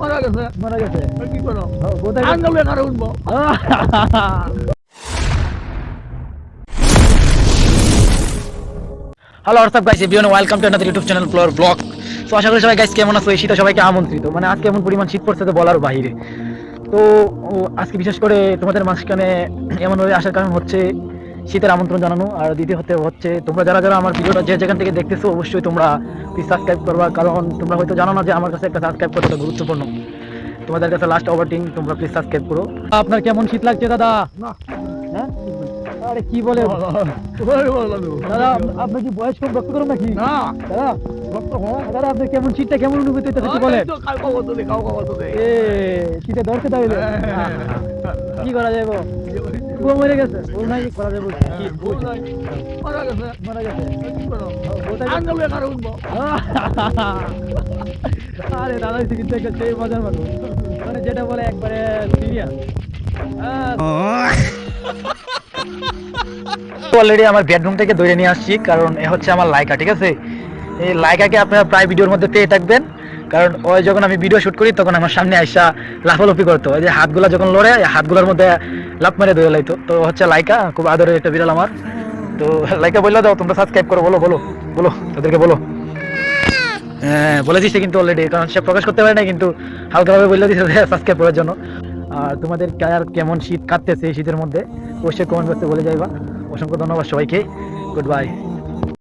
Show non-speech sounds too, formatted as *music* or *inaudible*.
মারা গেছে মারা গেছে। কি করো? হ্যাঁ, কোথায় গেছে? আঙ্গালে কারও উঠবো। Hello WhatsApp guys everyone welcome to another YouTube channel floor blog so আশা করি সবাই গাইস কেমন আছো? এই শীতে সবাইকে আমন্ত্রিত। মানে আজকে এমন পরিমাণ শীত পড়ছে তো বলার বাইরে তো আজকে বিশেষ করে তোমাদের মাঝখানে এমনভাবে আসার কারণ হচ্ছে শীতের আমন্ত্রণ জানানো আর দ্বিতীয় হতে হচ্ছে তোমরা যারা যারা আমার ভিডিওটা যে যেখান থেকে দেখতেছো অবশ্যই তোমরা প্লিজ সাবস্ক্রাইব করবা কারণ তোমরা হয়তো জানো না যে আমার কাছে একটা সাবস্ক্রাইব কতটা গুরুত্বপূর্ণ তোমাদের কাছে লাস্ট ওভারটিং তোমরা প্লিজ সাবস্ক্রাইব করো আপনার কেমন শীত লাগছে দাদা হ্যাঁ আরে কি বলে। দাদা আপ- আপনার কি বয়স কম রক্ত করুন নাকি না দাদা আপনি কেমন শীতটা কেমন অনুভূতি বলেন শীতে ধরতে হ্যাঁ। কি করা যাবে বউ মরে গেছে। বউ নাই করা যাবে কি বউ নাই? মারা গেছে। মারা গেছে। আর? আঙ্গালে কারও উঠবো? *laughs* দাদা কিন্তু একটা সেই মজার মানুষ মানে যেটা বলে একবারে সিরিয়াস অলরেডি আমার বেডরুম থেকে ধরে নিয়ে আসছি কারণ এ হচ্ছে আমার লাইকা ঠিক আছে? এই লাইকাকে আপনারা প্রায় ভিডিওর মধ্যে পেয়ে থাকবেন। কারণ ওই যখন আমি ভিডিও শুট করি, তখন আমার সামনে আইসা লাফালাফি করতো। ওই যে হাতগুলা যখন লড়ে হাতগুলোর মধ্যে লাফ মেরে ধরে লাইতো। তো হচ্ছে লাইকা, খুব আদরের একটা বিড়াল আমার। তো লাইকা বললে, দাও, তোমরা সাবস্ক্রাইব করো, বলো বলো বলো, তাদেরকে বলো। হ্যাঁ বলে দিচ্ছে কিন্তু অলরেডি কারণ সে প্রকাশ করতে পারে না কিন্তু হালকাভাবে বলে দিচ্ছে সাবস্ক্রাইব করার জন্য। আর তোমাদের কার কেমন শীত কাটতেছে শীতের মধ্যে, অবশ্যই কমেন্ট বক্সে বলে যাইবা। অসংখ্য ধন্যবাদ সবাইকে। Good bye